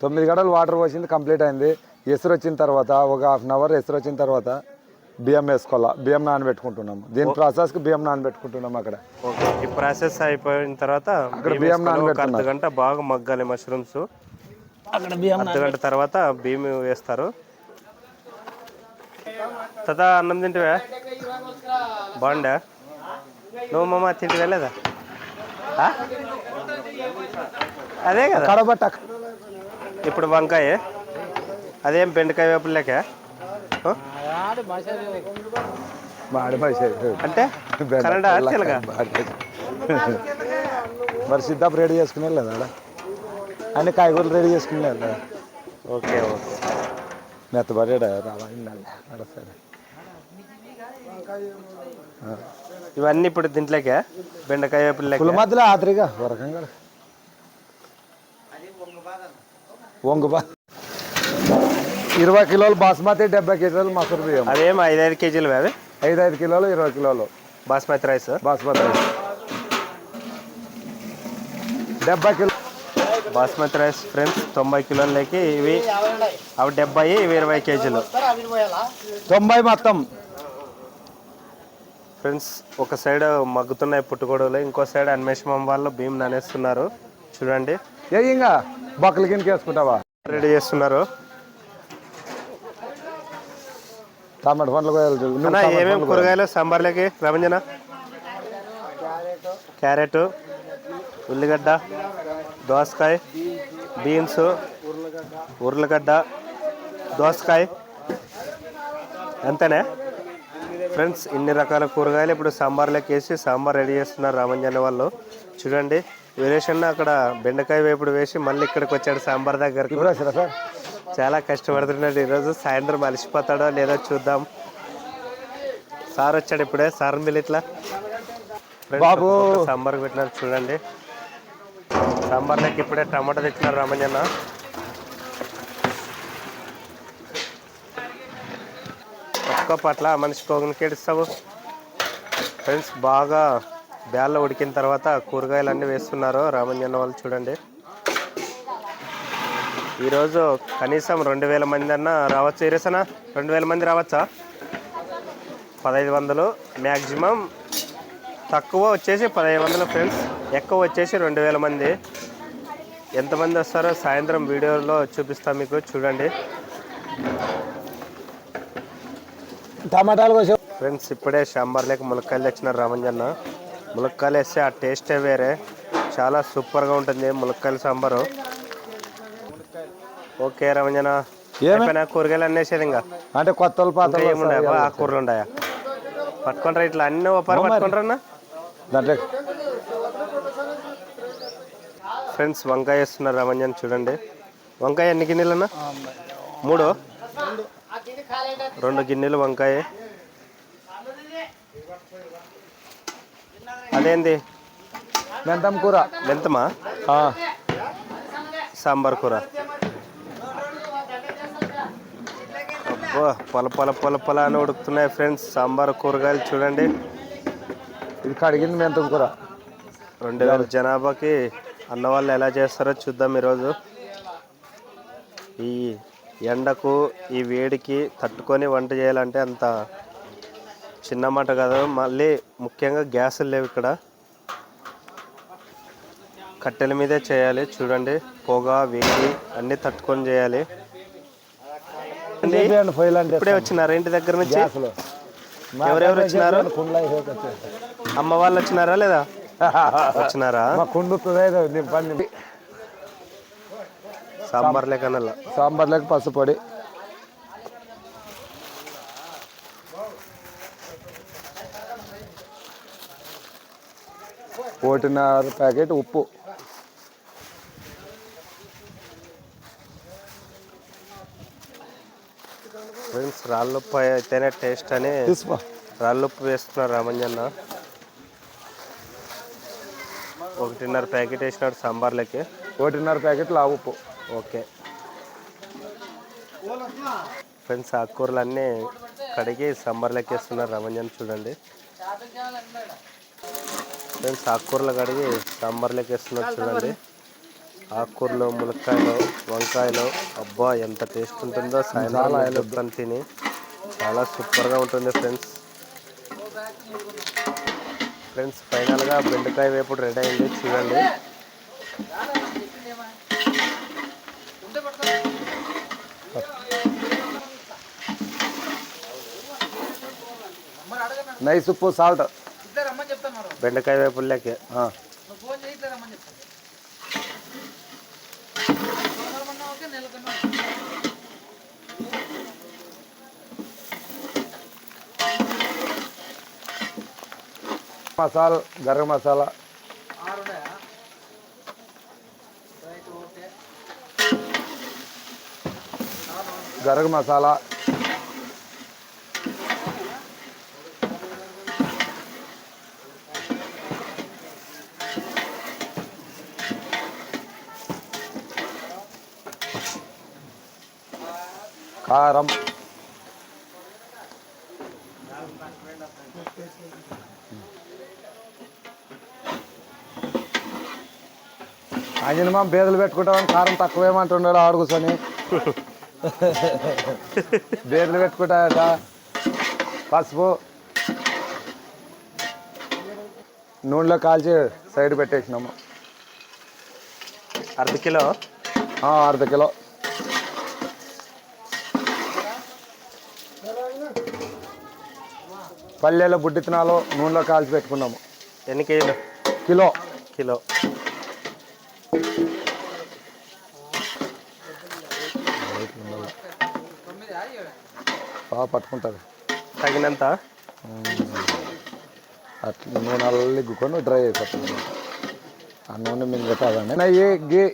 తొమ్మిది గంటలు వాటర్ పోసింది కంప్లీట్ అయింది. ఎసురు వచ్చిన తర్వాత ఒక హాఫ్ అన్ అవర్ ఎసురు వచ్చిన తర్వాత బియ్యం వేసుకోవాలా? బియ్యం నానబెట్టుకుంటున్నాము దీని ప్రాసెస్కి బియ్యం నానబెట్టుకుంటున్నాము అక్కడ. ఓకే ఈ ప్రాసెస్ అయిపోయిన తర్వాత అక్కడ బియ్యం. అర్ధ గంట బాగా మగ్గాలి మష్రూమ్స్ అక్కడ బియ్యం అర్ధ గంట తర్వాత బియ్యం వేస్తారు. తదా అన్నం తింటివా? బాగుండా నువ్వు మమ్మ తింటివా లేదా? అదే కదా. కడబట్ట ఇప్పుడు వంకాయ? అదేం బెండకాయ వేపులు లేక అంటే కన్నడ తెలుగా మరి సిద్ధాప్ రెడీ చేసుకునే లేదా అన్ని కాయగూరలు రెడీ చేసుకునే ఓకే ఓకే. మెత్తబడాడా? రావా నడుస్తాడు ఇవన్నీ ఇప్పుడు దీంట్లోకే? బెండకాయ వేపులు పుల్ల మధ్యలో ఆతరిగా వరకంగా వంగు ఇరవై కిలోలు బాస్మతి డెబ్బై కిలోలు మసూరు బియ్యం. అదేం ఐదైదు కేజీలు అవి ఐదు ఐదు కిలోలు ఇరవై కిలోలు. బాస్మతి రైస్. బాస్మతి రైస్. డెబ్బై కిలో బాస్మతి రైస్ ఫ్రెండ్స్ తొంభై కిలోలకి ఇవి. అవి డెబ్బై ఇవి ఇరవై కేజీలు. తొంభై మొత్తం. ఫ్రెండ్స్ ఒక సైడ్ మగ్గుతున్నాయి పుట్టుగొడవలు ఇంకో సైడ్ అన్వేషణం వాళ్ళు భీమ్ నానేస్తున్నారు. చూడండి. ఏ ఇంకా బొక్కల కిందకి వేసుకుంటావా? రెడీ చేస్తున్నారు. టమాటా పండ్లు ఏమేమి కూరగాయలు సాంబార్లకి? రమంజన క్యారెట్ ఉల్లిగడ్డ దోసకాయ బీన్స్ ఉర్లగడ్డ దోసకాయ. అంతేనే? ఫ్రెండ్స్ ఇన్ని రకాల కూరగాయలు ఇప్పుడు సాంబార్లోకి వేసి సాంబార్ రెడీ చేస్తున్నారు రామంజన వాళ్ళు. చూడండి. వీరేష్ అక్కడ బెండకాయ వేపుడు వేసి మళ్ళీ ఇక్కడికి వచ్చాడు సాంబార్ దగ్గరకు. సార్? చాలా కష్టపడుతున్నాడు ఈరోజు. సాయంత్రం అలసిపోతాడో లేదో చూద్దాం. సార్ వచ్చాడు ఇప్పుడే. సార్ మిల్ ఇట్లా బాబు. సాంబార్ పెట్టినారు చూడండి. సాంబార్లోకి ఇప్పుడే టమాటా తెచ్చినారు రామయ్యన్న. ఒక్క పట్ల మనిషికి ఒకరికి ఏడుస్తావు ఫ్రెండ్స్ బాగా బ్యాల్లో ఉడికిన తర్వాత కూరగాయలు అన్నీ వేస్తున్నారు రామయ్యన్న వాళ్ళు చూడండి. ఈరోజు కనీసం రెండు వేల మంది అన్న రావచ్చు. ఇరేసనా రెండు వేల మంది రావచ్చా? పదహైదు వందలు మ్యాక్సిమం తక్కువ వచ్చేసి పదహైదు వందలు ఫ్రెండ్స్. ఎక్కువ వచ్చేసి రెండు వేల మంది. ఎంతమంది వస్తారో సాయంత్రం వీడియోలో చూపిస్తాం మీకు. చూడండి. టమాటాలు ఫ్రెండ్స్ ఇప్పుడే సాంబార్లోకి ములక్కాయలు తెచ్చినారు రామంజన్న ములక్కాయలు వేస్తే ఆ టేస్టే వేరే. చాలా సూపర్గా ఉంటుంది ములక్కాయల సాంబారు. ఓకే రామంజన ఏమి? అయిపోయినా కూరగాయలు అన్నేసేది ఇంకా. అంటే కొత్త ఇంకా ఏమున్నాయా ఆకుకూరలు ఉన్నాయా పట్టుకుంటారా ఇట్లా అన్ని ఒప్పారు పట్టుకుంటారా అన్న దాంట్లో ఫ్రెండ్స్ వంకాయ వేస్తున్నారు రమంజన్ చూడండి. వంకాయ ఎన్ని గిన్నెలు అన్న మూడు? రెండు గిన్నెలు వంకాయ. అదేంది? మెంతం కూర. మెంతమా? సాంబార్ కూర. అబ్బో పొల పొల పొల పొల అని ఉడుకుతున్నాయి ఫ్రెండ్స్. సాంబార్ కూరగాయలు చూడండి. ఇది కడిగింది మెంతం కూర. రెండు వేల జనాభాకి అన్న వాళ్ళు ఎలా చేస్తారో చూద్దాం ఈరోజు. ఈ ఎండకు ఈ వేడికి తట్టుకొని వంట చేయాలంటే అంత చిన్న మాట కాదు మళ్ళీ ముఖ్యంగా గ్యాసులు లేవు ఇక్కడ. కట్టెల మీదే చేయాలి చూడండి పొగ వేడి అన్నీ తట్టుకొని చేయాలి. ఇప్పుడే వచ్చినారు ఇంటి దగ్గర నుంచి? ఎవరెవరు వచ్చినారు. అమ్మ వాళ్ళు వచ్చినారా లేదా? వచ్చినారా? కుండుతుంది నింపండి సాంబార్ లేకనల్లా. సాంబార్లోకి ఒకటిన్నర ప్యాకెట్ ఉప్పు. ఫ్రెండ్స్ రాళ్ళుప్పు అయితేనే టేస్ట్ అని రాళ్ళుప్పు వేస్తున్నారు రామంజన్న. ఒకటిన్నర ప్యాకెట్ వేసినాడు సాంబార్లకి. ఒకటిన్నర ప్యాకెట్ లావు ఉప్పు. ఓకే. ఫ్రెండ్స్ ఆకుకూరలు అన్నీ కడిగి సాంబార్లకి వేస్తున్నారు రామంజన్ చూడండి. ఫ్రెండ్స్ ఆకుకూరలు కడిగి సాంబార్లకి వేస్తున్నారు చూడండి. ఆకుకూరలు ములక్కాయలు వంకాయలు అబ్బా ఎంత టేస్ట్ ఉంటుందో సాయంత్రం చెప్తాను తిని చాలా సూపర్గా ఉంటుంది ఫ్రెండ్స్. ఫ్రెండ్స్ ఫైనల్గా బెండకాయ వేపుడు రెడీ అయింది చూడండి. నైస్ ఉప్పు సాల్ట్. బెండకాయ వేపుడులోకి మసాలా గరం మసాలా. గరం మసాలా. కారం ఆంజనేమ బేదలు పెట్టుకుంటామని కారం తక్కువేమంటున్నాడు ఆడు కూర్చొని బేదలు పెట్టుకుంటాయట. పసుపు. నూనెలో కాల్చి సైడ్ పెట్టేసినాము. అర్ధ కిలో? అర్ధ కిలో. పల్లెలో బుడ్డి తినాలో నూనెలో కాల్చి పెట్టుకున్నాము. ఎన్ని కేజీలు? కిలో. కిలో. బాగా పట్టుకుంటుంది తగినంత? అట్లా నూనె అల్లిగ్గుకొని డ్రై అయిపోతుంది. ఆ నూనె మింగుతుందండి నెయ్యి గీ.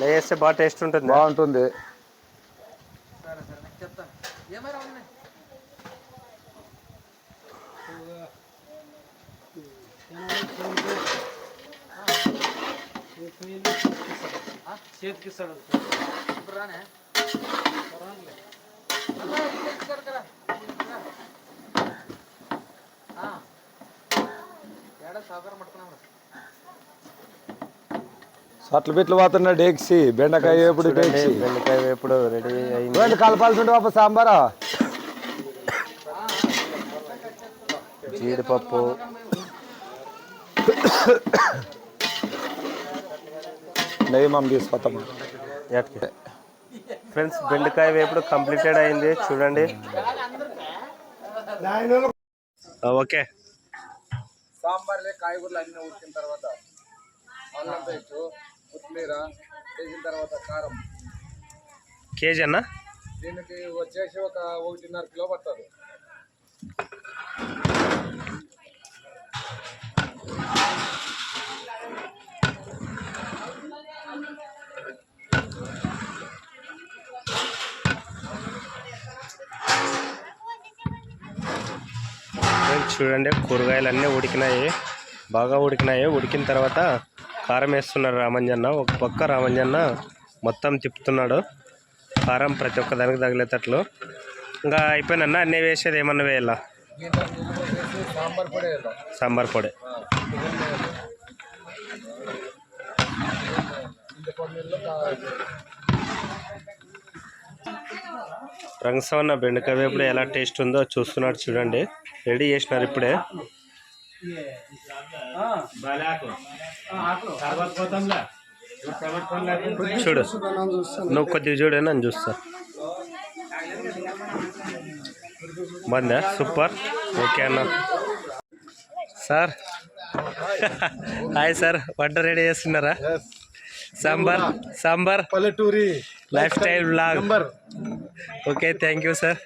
నెయ్యి వేస్తే బాగా టేస్ట్ ఉంటుంది. బాగుంటుంది. సట్లు బిట్లు పోతున్నా డేక్సి బెండకాయ చూడండి, డేక్సి. బెండకాయ వేపుడు రెడీ అయింది. రెండు కలపాల్సి ఉంటే పాప సాంబారా? జీడిపప్పు. నెయ్యి మమ్మ తీసుకొస్తాము ఫ్రెండ్స్ బెండకాయ వేపుడు కంప్లీటెడ్ అయింది. చూడండి. ఓకే. సాంబార్ కాయగూరలు అన్ని ఉడికిన తర్వాత అల్లం పేస్ట్ కొత్తిమీర వేసిన తర్వాత కారం. కేజీ అన్న? దీనికి వచ్చేసి ఒక ఒకటిన్నర కిలో పడుతుంది. చూడండి కూరగాయలు అన్నీ ఉడికినాయి. బాగా ఉడికినాయి. ఉడికిన తర్వాత కారం వేస్తున్నారు రామంజన్న. ఒక పక్క రామంజన్న మొత్తం తిప్పుతున్నాడు. కారం ప్రతి ఒక్క దానికి తగిలేటట్లు. ఇంకా అయిపోయినన్నా అన్నీ వేసేది ఏమన్నా వేయాలా? సాంబార్ పొడి సాంబార్ పొడి రంగసవన్న బెండకాయ వేపుడు ఎలా టేస్ట్ ఉందో చూస్తున్నాడు చూడండి. రెడీ చేసినారు ఇప్పుడే. చూడు. నువ్వు కొద్దిగా చూడు నన్ను చూస్తా. బాగుందా సూపర్. ఓకే అన్న. సార్. Hi sir. వంట రెడీ చేస్తున్నారా? సాంబార్? సాంబార్? పల్లెటూరి life style blog okay thank you sir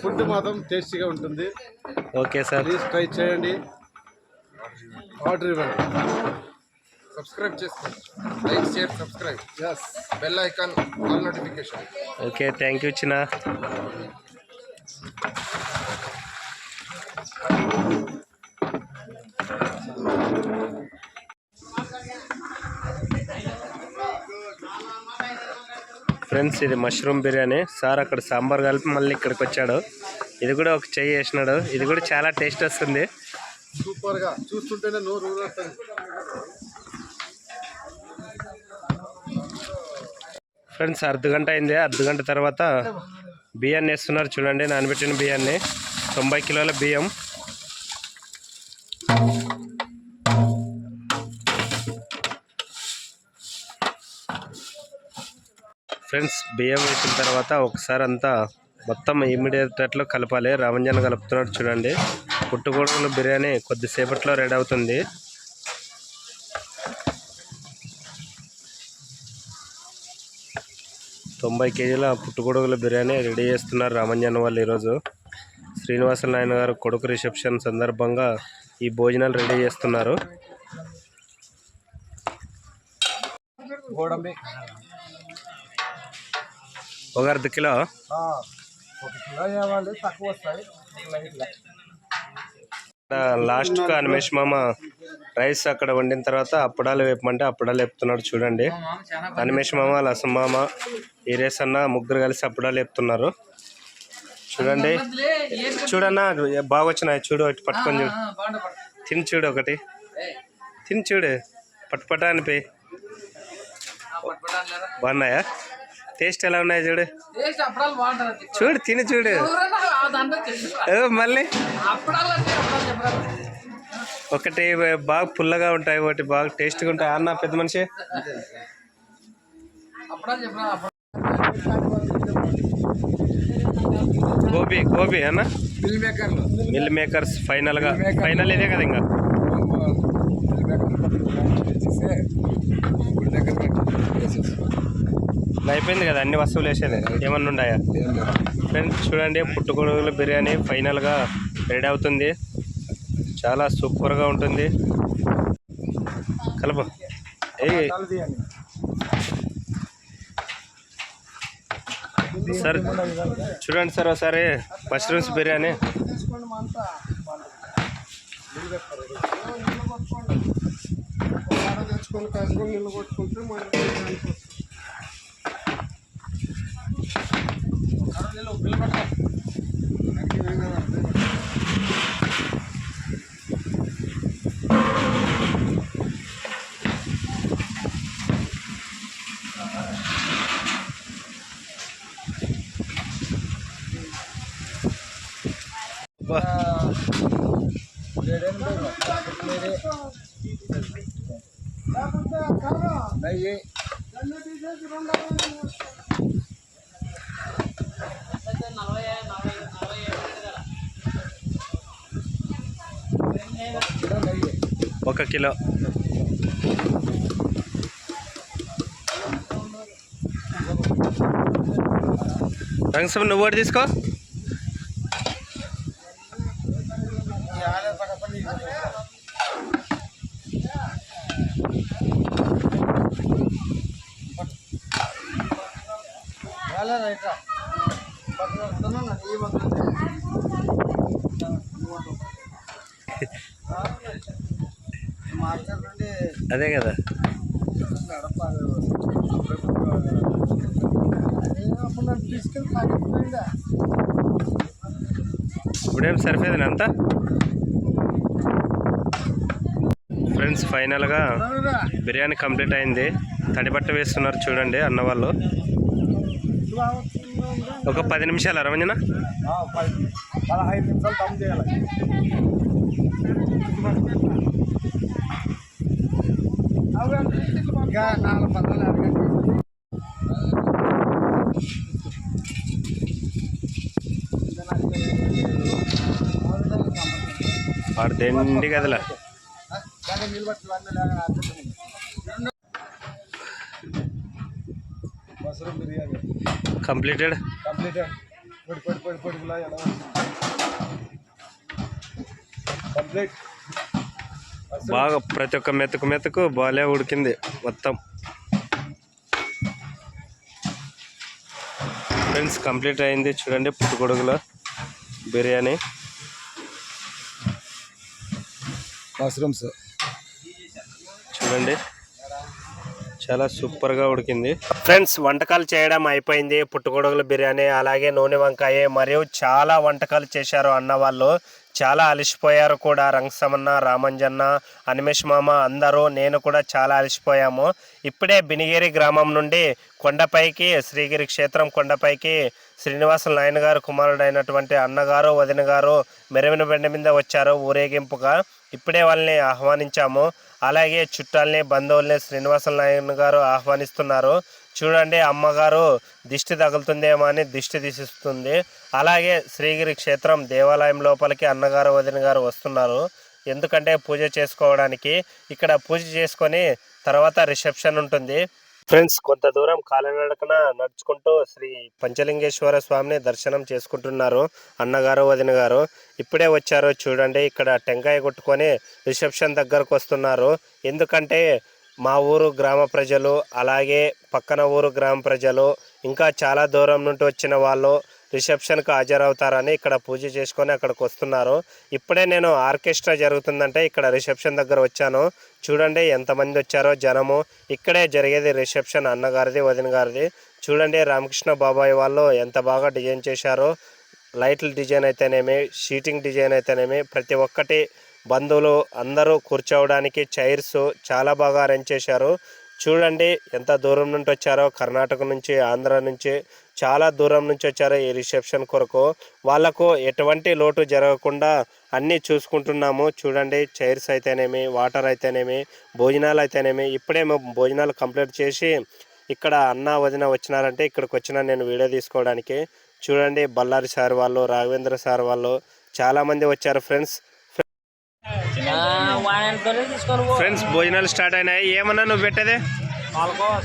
food మాత్రం టేస్టీగా ఉంటుంది. ఓకే సార్ ప్లీజ్ ట్రై చేయండి. ఆర్డర్ ఇవ్వండి. సబ్స్క్రైబ్ చేసుకోండి. Like share subscribe yes bell icon all notification okay thank you చిన్న ఫ్రెండ్స్ ఇది మష్రూమ్ బిర్యానీ. సార్ అక్కడ సాంబార్ కలిపి మళ్ళీ ఇక్కడికి వచ్చాడు. ఇది కూడా ఒక చెయ్యి వేసినాడు. ఇది కూడా చాలా టేస్ట్ వస్తుంది. సూపర్గా చూస్తుంటేనే నోరు ఫ్రెండ్స్ అర్ధ గంట అయింది. అర్ధ గంట తర్వాత బియ్యాన్ని వేస్తున్నారు. చూడండి నానబెట్టిన బియ్యాన్ని. తొంభై కిలోల బియ్యం. బియ్యం వేసిన తర్వాత ఒకసారి అంతా మొత్తం ఇమ్మీడియట్లో కలపాలి. రామంజన్ కలుపుతున్నాడు చూడండి. పుట్టుగొడుగుల బిర్యానీ కొద్దిసేపట్లో రెడీ అవుతుంది. తొంభై కేజీల పుట్టుగొడుగుల బిర్యానీ రెడీ చేస్తున్నారు రామంజన్ వాళ్ళు ఈరోజు. శ్రీనివాస నాయన గారు కొడుకు రిసెప్షన్ సందర్భంగా ఈ భోజనాలు రెడీ చేస్తున్నారు. గోడంబి. ఒక అర్ధ కిలో? ఒక కిలో కావాలి తక్కువ వస్తాయి. లాస్ట్గా అనిమేష్ మామ రైస్ అక్కడ వండిన తర్వాత అప్పడాలు వేపమంటే అప్పడాలు వేపుతున్నాడు చూడండి. అనిమేష్ మామ లసం మామ ఈరేస్ అన్న ముగ్గురు కలిసి అప్పడాలు వేపుతున్నారు. చూడండి. చూడన్నా బాగా వచ్చినాయి చూడు ఇటు పట్టుకొని చూడు. తిని చూడు ఒకటి. తిని చూడు. పట్టుపట్ట అనిపి బాగున్నాయా? టేస్ట్ ఎలా ఉన్నాయి చూడు? చూడు తిని చూడు. మళ్ళీ. ఒకటి బాగా పుల్లగా ఉంటాయి ఒకటి బాగా టేస్ట్గా ఉంటాయి. అన్న పెద్ద మనిషి. గోబీ గోబీ అన్న. మిల్ మేకర్స్ ఫైనల్గా. ఫైనల్ ఇదే కదా ఇంకా. అయిపోయింది కదా అన్ని వస్తువులు వేసేది. ఏమన్నా ఉన్నాయా ఫ్రెండ్స్ చూడండి పుట్టుగొడుగుల బిర్యానీ ఫైనల్గా రెడీ అవుతుంది. చాలా సూపర్గా ఉంటుంది. కలప. సార్ చూడండి సార్ ఒకసారి మష్రూమ్స్ బిర్యానీ. తెచ్చుకొని కాసుకొని నీళ్ళు కొట్టుకుంటే మన ahora del ఒక కిలో. రంగస్వామి నువ్వు ఒకటి తీసుకో. అదే కదా. ఇప్పుడేం సరిపోయింది అంతా? ఫ్రెండ్స్ ఫైనల్గా బిర్యానీ కంప్లీట్ అయింది. తడిబట్ట వేస్తున్నారు చూడండి అన్న వాళ్ళు. ఒక పది నిమిషాలు అరవంజన పదహైదు నిమిషాలు దమ్ చేయాలి ఇంకా నాలుగు పదాలు అడగండి వాడు దండి గదిలా కానీ నిలబట్టి అన్నీ లేక అర్థం మష్రూమ్ బిర్యానీ కంప్లీటెడ్ కంప్లీట్ పొడి పొడి పొడి పొడి ఎలా కంప్లీట్ బాగా ప్రతి ఒక్క మెతుకు మెతుకు బాగా ఉడికింది మొత్తం. ఫ్రెండ్స్ కంప్లీట్ అయింది. చూడండి పుట్టుకొడుగులో బిర్యానీ. మష్రూమ్స్. చూడండి చాలా సూపర్గా ఉడికింది. ఫ్రెండ్స్ వంటకాలు చేయడం అయిపోయింది. పుట్టుగొడుగుల బిర్యానీ అలాగే నూనె వంకాయ మరియు చాలా వంటకాలు చేశారు అన్న వాళ్ళు. చాలా అలసిపోయారు కూడా రంగసమన్న రామంజన్న అనిమేష్ మామ అందరూ. నేను కూడా చాలా అలసిపోయాము. ఇప్పుడే బినిగేరి గ్రామం నుండి కొండపైకి శ్రీగిరి క్షేత్రం కొండపైకి శ్రీనివాస నాయన గారు కుమారుడైనటువంటి అన్నగారు వదిన గారు మెరవిన బండి మీద వచ్చారు ఊరేగింపుగా. ఇప్పుడే వాళ్ళని ఆహ్వానించాము. అలాగే చుట్టాలని బంధువుల్ని శ్రీనివాస నాయన గారు ఆహ్వానిస్తున్నారు. చూడండి అమ్మగారు దిష్టి తగులుతుందేమో అని దిష్టి తీసిస్తుంది. అలాగే శ్రీగిరి క్షేత్రం దేవాలయం లోపలికి అన్నగారు వదిన గారు వస్తున్నారు. ఎందుకంటే పూజ చేసుకోవడానికి ఇక్కడ పూజ చేసుకొని తర్వాత రిసెప్షన్ ఉంటుంది. ఫ్రెండ్స్ కొంత దూరం కాలినడకన నడుచుకుంటూ శ్రీ పంచలింగేశ్వర స్వామిని దర్శనం చేసుకుంటున్నారు అన్నగారు వదిన గారు. ఇప్పుడే వచ్చారు చూడండి ఇక్కడ టెంకాయ కొట్టుకొని రిసెప్షన్ దగ్గరకు వస్తున్నారు. ఎందుకంటే మా ఊరు గ్రామ ప్రజలు అలాగే పక్కన ఊరు గ్రామ ప్రజలు ఇంకా చాలా దూరం నుండి వచ్చిన వాళ్ళు రిసెప్షన్కి హాజరవుతారని ఇక్కడ పూజ చేసుకొని అక్కడికి వస్తున్నారు. ఇప్పుడే నేను ఆర్కెస్ట్రా జరుగుతుందంటే ఇక్కడ రిసెప్షన్ దగ్గర వచ్చాను. చూడండి ఎంతమంది వచ్చారో జనము. ఇక్కడే జరిగేది రిసెప్షన్ అన్నగారిది వదిన గారిది. చూడండి రామకృష్ణ బాబాయ్ వాళ్ళు ఎంత బాగా డిజైన్ చేశారో. లైట్ల డిజైన్ అయితేనేమి షీటింగ్ డిజైన్ అయితేనేమి ప్రతి ఒక్కటి బంధువులు అందరూ కూర్చోవడానికి చైర్స్ చాలా బాగా అరేంజ్ చేశారు. చూడండి ఎంత దూరం నుండి వచ్చారో కర్ణాటక నుంచి ఆంధ్ర నుంచి చాలా దూరం నుంచి వచ్చారో ఈ రిసెప్షన్ కొరకు. వాళ్ళకు ఎటువంటి లోటు జరగకుండా అన్నీ చూసుకుంటున్నాము. చూడండి చైర్స్ అయితేనేమి వాటర్ అయితేనేమి భోజనాలు అయితేనేమి ఇప్పుడే మేము భోజనాలు కంప్లీట్ చేసి ఇక్కడ అన్న వదిన వచ్చినారంటే ఇక్కడికి వచ్చిన నేను వీడియో తీసుకోవడానికి. చూడండి బళ్ళారి సార్ వాళ్ళు రాఘవేంద్ర సార్ వాళ్ళు చాలామంది వచ్చారు ఫ్రెండ్స్. ఫ్రెండ్స్ భోజనాలు స్టార్ట్ అయినాయి. ఏమన్నా నువ్వు పెట్టేదే?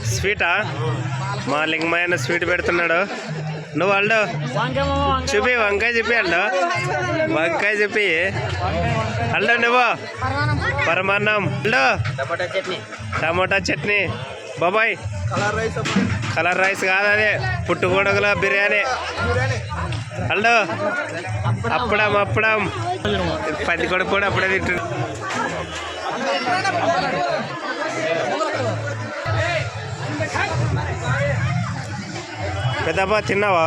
స్వీటా? మా లింగమయ్య స్వీట్ పెడుతున్నాడు. నువ్వు అల్లు? చూపి వంకాయ చెప్పి అల్లు. వంకాయ చెప్పి. అల్లు నువ్వు? పరమాన్నం. అల్లు? టమాటా చట్నీ. బాబాయ్. కలర్ రైస్ కాదు అదే. పుట్టుగొడుగుల బిర్యానీ. హలో. అప్పుడం అప్పుడం. పది కొడుకు కూడా అప్పుడే తింటు పెద్దబ్బా తిన్నావా?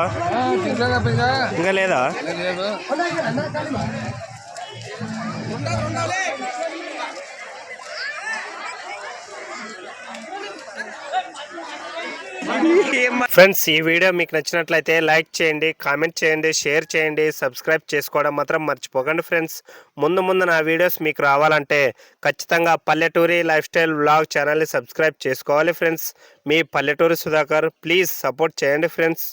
ఇంకా లేదా. ఫ్రెండ్స్ ఈ వీడియో మీకు నచ్చినట్లయితే లైక్ చేయండి కామెంట్ చేయండి షేర్ చేయండి సబ్స్క్రైబ్ చేసుకోవడం మాత్రం మర్చిపోకండి ఫ్రెండ్స్. ముందు ముందు నా వీడియోస్ మీకు రావాలంటే ఖచ్చితంగా పల్లెటూరి లైఫ్ స్టైల్ బ్లాగ్ ఛానల్ని సబ్స్క్రైబ్ చేసుకోవాలి ఫ్రెండ్స్. మీ పల్లెటూరి సుధాకర్ ప్లీజ్ సపోర్ట్ చేయండి ఫ్రెండ్స్.